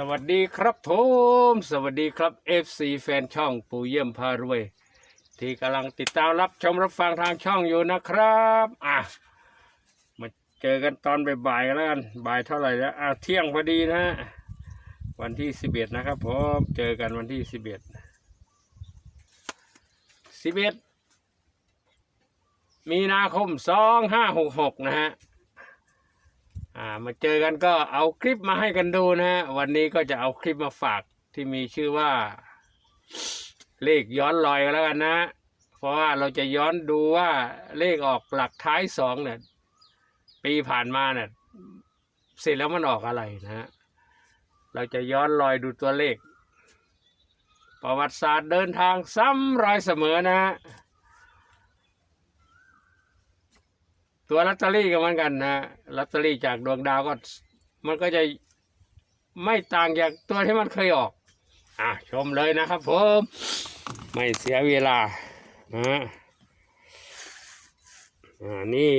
สวัสดีครับผมสวัสดีครับ FC แฟนช่องปู่เยี่ยมพารวย ที่กำลังติดตามรับชมรับฟังทางช่องอยู่นะครับอะมาเจอกันตอนบ่ายๆกันแล้วกันบ่ายเท่าไหร่แล้วอะเที่ยงพอดีนะฮะวันที่สิบเอ็ดนะครับผมเจอกันวันที่สิบเอ็ดสิบเอ็ดมีนาคมสองห้าหกหกนะฮะ อ่ามาเจอกันก็เอาคลิปมาให้กันดูนะฮะวันนี้ก็จะเอาคลิปมาฝากที่มีชื่อว่า เลขย้อนรอยกันแล้วกันนะ เพราะว่าเราจะย้อนดูว่าเลขออกหลักท้ายสองเนี่ยปีผ่านมาเนี่ยเสร็จแล้วมันออกอะไรนะฮะเราจะย้อนรอยดูตัวเลข ประวัติศาสตร์เดินทางซ้ำรอยเสมอนะฮะ ตัวลอตเตอรี่ก็เหมือนกันนะลอตเตอรี่จากดวงดาวก็ มันก็จะไม่ต่างจากตัวที่มันเคยออก อะชมเลยนะครับผม ไม่เสียเวลานะอ่านี่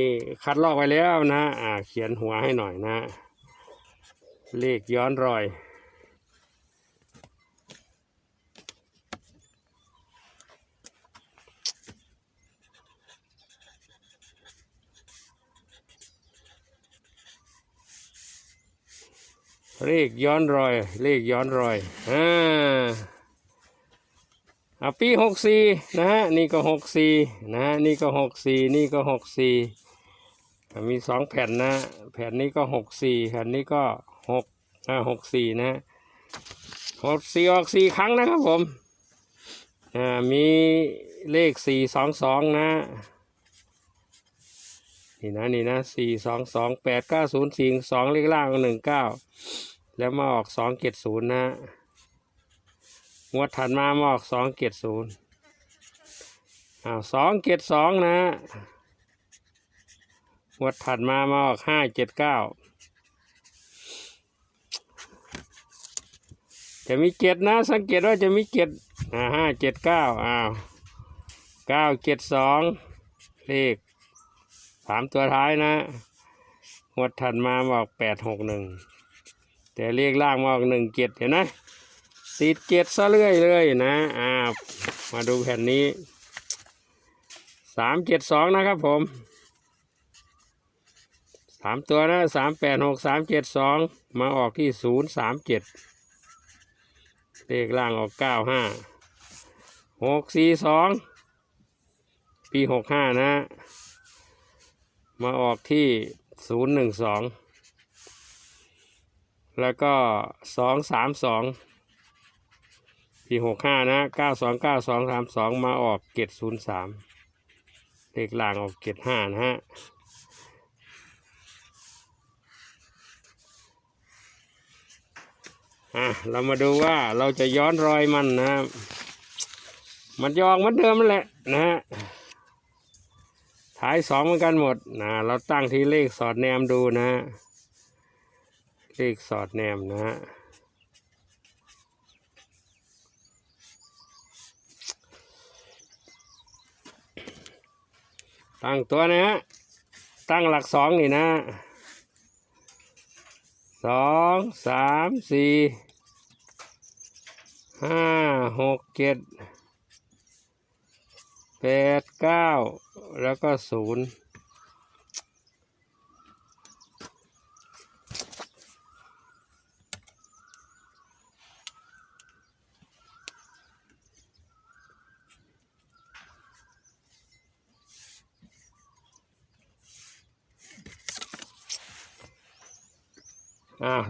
คัดลอกไปแล้วนะ อ่า เขียนหัวให้หน่อยนะ เลขย้อนรอย เลขย้อนรอย เลขย้อนรอยอ่าอะปีหกสี่นะฮะนี่ก็หกสี่นะฮะนี่ก็หกสี่นี่ก็หกสี่มีสองแผ่นนะ แผ่นนี้ก็หกสี่แผ่นนี้ก็หกอ่าหกสี่นะหกสี่ออกสี่ครั้งนะครับผมอ่ามีเลขสี่สองสองนะนี่นะนี่นะสี่สองสองแปดเก้าศูนย์สี่สองเลขล่างหนึ่งเก้า แล้วมาออกสองเจ็ดศูนย์นะงวดถัดมามาออกสองเจ็ดศูนย์อ้าวสองเจ็ดสองนะงวดถัดมามาออกห้าเจ็ดเก้าจะมีเจ็ดนะ สังเกตว่าจะมีเจ็ดอ่าห้าเจ็ดเก้าอ้าวเก้าเจ็ดสองเลขสามตัวท้ายนะงวดถัดมาบอกแปดหกหนึ่ง แต่เรียกล่างบอกหนึ่งเจ็ดเห็นไหมติดเจ็ดซะเรื่อยเลยนะอ่ามาดูแผ่นนี้สามเจ็ดสองนะครับผมสามตัวนะสามแปดหกสามเจ็ดสองมาออกที่ศูนย์สามเจ็ดเลขล่างออกเก้าห้าหกสี่สองปีหกห้านะ มาออกที่ศูนย์หนึ่งสอง แล้วก็สองสามสองปีหกห้านะเก้าสองเก้าสองสามสองมาออกเกตศูนย์สามเลขล่างออกเกตห้านะฮะอะเรามาดูว่าเราจะย้อนรอยมันนะมันยองเหมือนเดิมนั่นแหละนะฮะท้ายสองเหมือนกันหมดนะเราตั้งที่เลขสอดแนมดูนะฮะ เลขสอดแนมนะฮะตั้งตัวนะฮะ ตั้งหลักสองนี่นะสองสามสี่ห้าหกเจ็ดแปดเก้าแล้วก็ศูนย์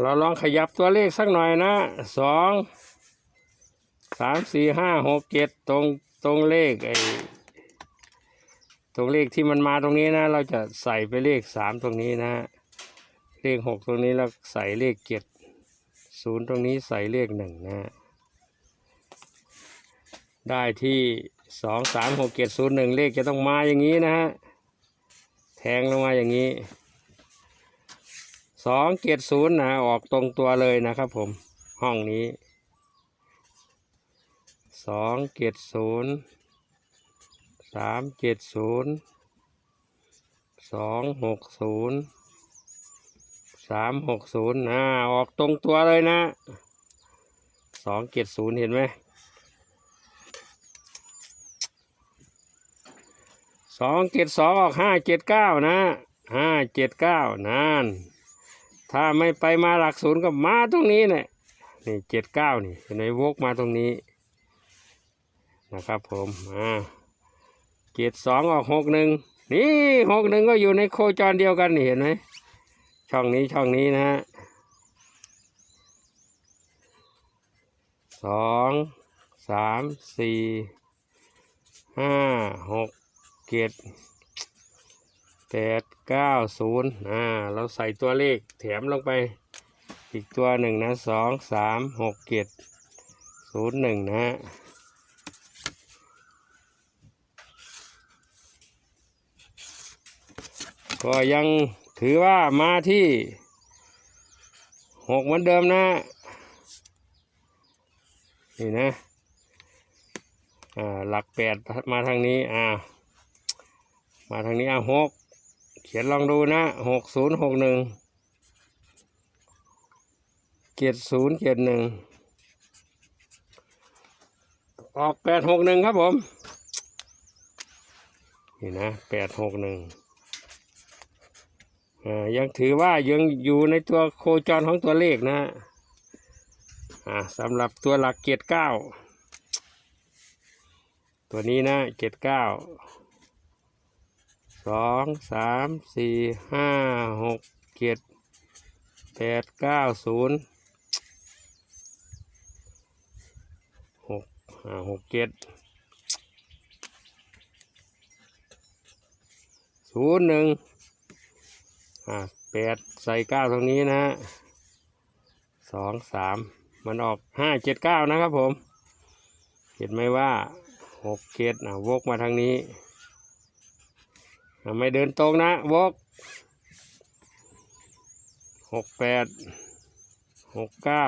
เราลองขยับตัวเลขสักหน่อยนะสองสามสี่ห้าหกเจ็ดตรงตรงเลขไอ้ตรงเลขที่มันมาตรงนี้นะ เราจะใส่ไปเลขสามตรงนี้นะ เลขหกตรงนี้แล้วใส่เลขเจ็ดศูนย์ตรงนี้ใส่เลขหนึ่งนะ ได้ที่สองสามหกเจ็ดศูนย์หนึ่งเลขจะต้องมาอย่างนี้นะฮะแทงลงมาอย่างนี้ สองเจ็ดศูนย์นะออกตรงตัวเลยนะครับผมห้องนี้สองเจ็ดศูนย์สามเจ็ดศูนย์สองหกศูนย์สามหกศูนย์นะออกตรงตัวเลยนะสองเจ็ดศูนย์เห็นไหมสองเจ็ดสองออกห้าเจ็ดเก้านะห้าเจ็ดเก้านาน ถ้าไม่ไปมาหลักศูนย์ก็มาตรงนี้เนี่ยนี่เจ็ดเก้านี่เห็นไหมวกมาตรงนี้ นะครับผมอ่าเจ็ดสองออกหกหนึ่งนี่หกหนึ่งก็อยู่ในโคจรเดียวกันเห็นไหมช่องนี้ช่องนี้นะฮะสองสามสี่ห้าหกเจ็ด แปดเก้าศูนย์อ่าเราใส่ตัวเลขแถมลงไปอีกตัวหนึ่งนะสองสามหกเจ็ดศูนย์หนึ่งนะฮะก็ยังถือว่ามาที่หกเหมือนเดิมนะ นี่นะ อ่า หลักแปดมาทางนี้ อ่า มาทางนี้อะหก เขียนลองดูนะหกศูนย์หกหนึ่งเจ็ดศูนย์เจ็ดหนึ่งออกแปดหกหนึ่งครับผม นี่นะแปดหกหนึ่งอ่ายังถือว่ายังอยู่ในตัวโคจรของตัวเลขนะอ่าสำหรับตัวหลักเกียรเก้าตัวนี้นะเกียรเก้า สองสามสี่ห้าหกเจ็ดแปดเก้าศูนย์หกห้าหกเจ็ดศูนย์หนึ่งอ่าแปดใส่เก้าตรงนี้นะสองสามมันออกห้าเจ็ดเก้านะครับผม เห็นไหมว่าหกเจ็ดอะวกมาทางนี้ ไม่เดินตรงนะวอกหกแปดหกเก้า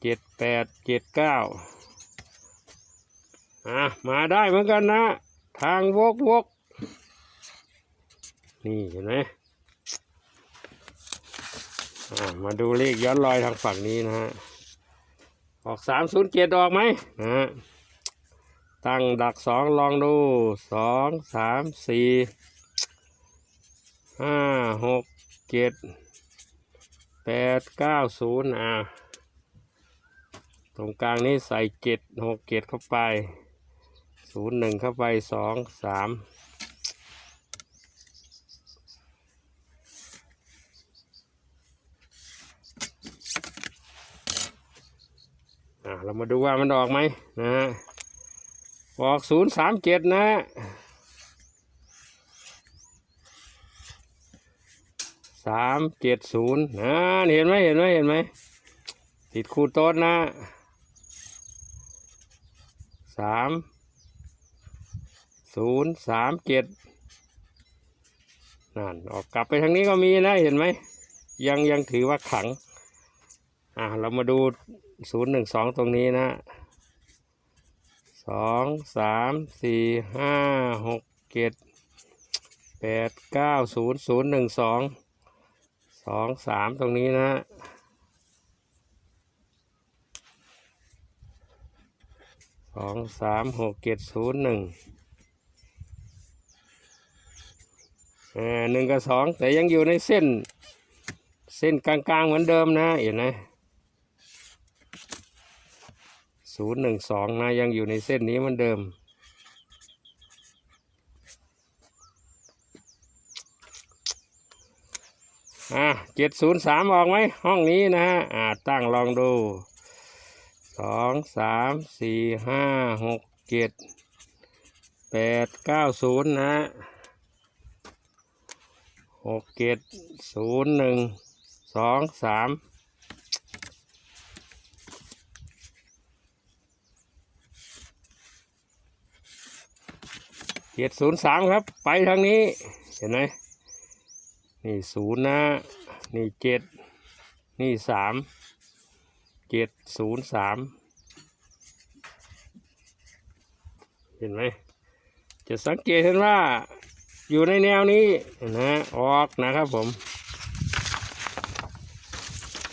เจ็ดแปดเจ็ดเก้าอะมาได้เหมือนกันนะ ทางวกวกนี่เห็นไหมอ่ามาดูเลขย้อนรอยทางฝั่งนี้นะฮะ ออกสามศูนย์เจ็ดออกไหมนะฮะ ตั้งดักสองลองดูสองสามสี่ห้าหกเจ็ดแปดเก้าศูนย์อ่าตรงกลางนี้ใส่เจ็ดหกเจ็ดเข้าไปศูนย์หนึ่งเข้าไปสองสามอ่าเรามาดูว่ามันออกไหมนะฮะ ออกศูนย์สามเจ็ดนะฮะสามเจ็ดศูนย์นะเห็นไหมเห็นไหมเห็นไหมติดคู่โต๊ดนะสามศูนย์สามเจ็ดนั่นออกกลับไปทางนี้ก็มีนะเห็นไหม ยังยังถือว่าขัง อ่าเรามาดูศูนย์หนึ่งสองตรงนี้นะ สองสามสี่ห้าหกเจ็ดแปดเก้าศูนย์ศูนย์หนึ่งสองสองสามตรงนี้นะสองสามหกเจ็ดศูนย์หนึ่งอ่าหนึ่งกับสองแต่ยังอยู่ในเส้น เส้นกลางๆเหมือนเดิมนะเห็นไหม ศูนย์หนึ่งสองนะยังอยู่ในเส้นนี้เหมือนเดิม อ่าเจ็ดศูนย์สามออกไหมห้องนี้นะฮะอ่าตั้งลองดูสองสามสี่ห้าหกเจ็ดแปดเก้าศูนย์นะหกเจ็ดศูนย์หนึ่งสองสาม เจ็ดศูนย์สามครับ ไปทางนี้ เห็นไหมนี่ศูนย์นะ นี่เจ็ดนี่สามเจ็ดศูนย์สามเห็นไหมจะสังเกตเห็นว่าอยู่ในแนวนี้นะออกนะครับผม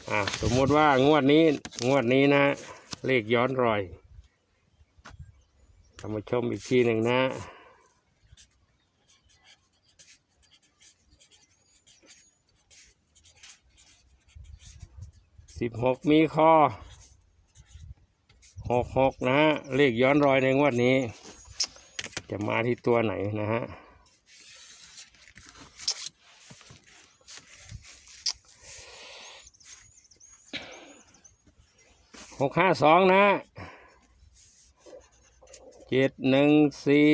อะสมมติว่างวดนี้งวดนี้นะ เลขย้อนรอยเรามาชมอีกทีหนึ่งนะ สิบหกมีคอหกหกนะฮะเลขย้อนรอยในงวดนี้ จะมาที่ตัวไหนนะฮะหกห้าสองนะ เจ็ดหนึ่งสี่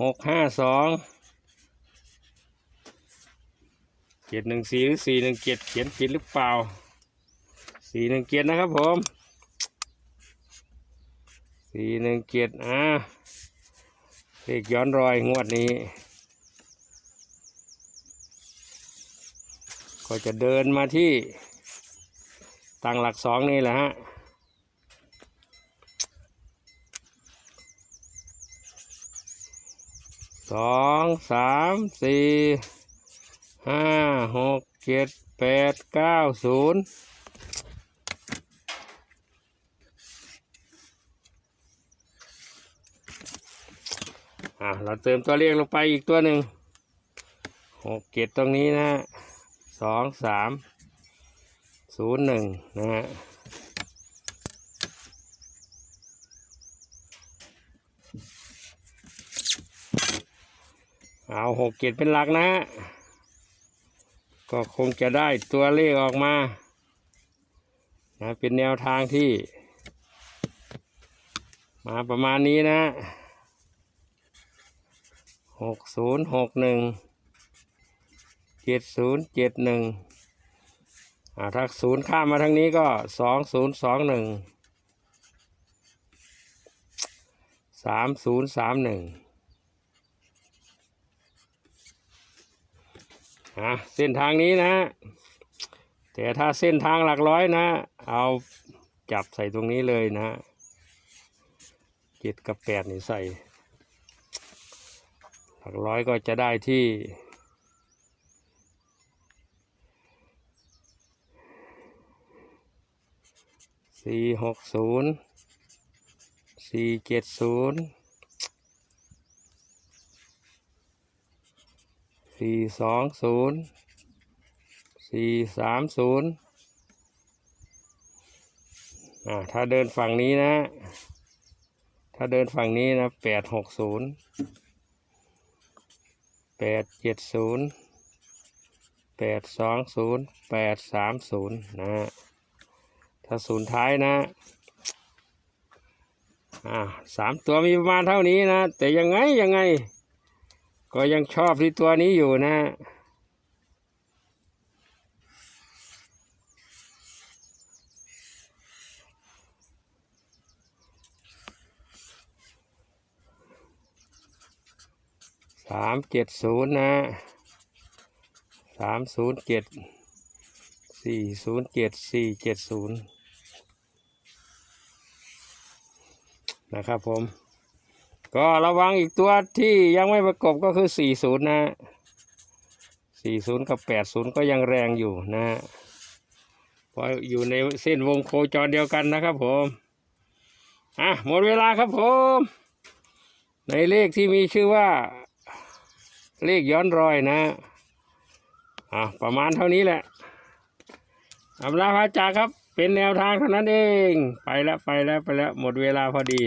หกห้าสอง เจ็ดหนึ่งสี่หรือสี่หนึ่งเจ็ดเขียนผิดหรือเปล่าสี่หนึ่งเจ็ดนะครับผมสี่หนึ่งเจ็ดอะเลขย้อนรอยงวดนี้ ก็จะเดินมาที่ตั้งหลักสองนี่แหละฮะสองสามสี่ ห้าหกเจ็ดแปดเก้าศูนย์อะเราเติมตัวเลขลงไปอีกตัวหนึ่งหกเจ็ดตรงนี้นะสองสามศูนย์หนึ่งนะฮะเอาหกเจ็ดเป็นหลักนะฮะ ก็คงจะได้ตัวเลขออกมานะเป็นแนวทางที่ มาประมาณนี้นะหกศูนย์หกหนึ่งเจ็ดศูนย์เจ็ดหนึ่งอ่าถ้าศูนย์ข้ามมาทางนี้ก็สองศูนย์สองหนึ่งสามศูนย์สามหนึ่ง อะเส้นทางนี้นะ แต่ถ้าเส้นทางหลักร้อยนะ เอาจับใส่ตรงนี้เลยนะเจ็ดกับแปดนี่ใส่ หลักร้อยก็จะได้ที่สี่หกศูนย์สี่เจ็ดศูนย์ สี่สองศูนย์สี่สามศูนย์อ่าถ้าเดินฝั่งนี้นะ ถ้าเดินฝั่งนี้นะแปดหกศูนย์แปดเจ็ดศูนย์แปดสองศูนย์แปดสามศูนย์นะฮะถ้าศูนย์ท้ายนะอ่าสามตัวมีประมาณเท่านี้นะ แต่ยังไงยังไง ก็ยังชอบที่ตัวนี้อยู่นะสามเจ็ดศูนย์นะสามศูนย์เจ็ดสี่ศูนย์เจ็ดสี่เจ็ดศูนย์นะครับผม ก็ระวังอีกตัวที่ยังไม่ประกบก็คือ 40 นะ 40 กับ 80 ก็ยังแรงอยู่นะฮะเพราะอยู่ในเส้นวงโคจรเดียวกันนะครับผมอะหมดเวลาครับผม ในเลขที่มีชื่อว่า เลขย้อนรอยนะอะประมาณเท่านี้แหละอำลาพระจากครับ เป็นแนวทางเท่านั้นเอง ไปแล้วไปแล้วไปแล้วหมดเวลาพอดี